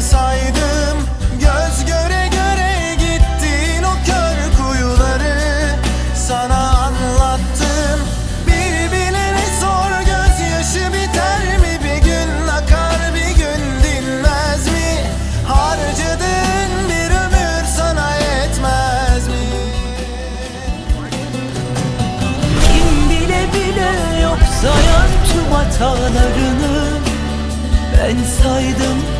saydım Göz göre göre gittin o kör kuyuları. Sana anlattım Bir bilene sor gözyaşı biter mi? Bir gün akar bir gün dinmez mi? Harcadığın bir ömür sana yetmez mi? Kim bile bile yok sayan tüm hatalarını Ben saydım.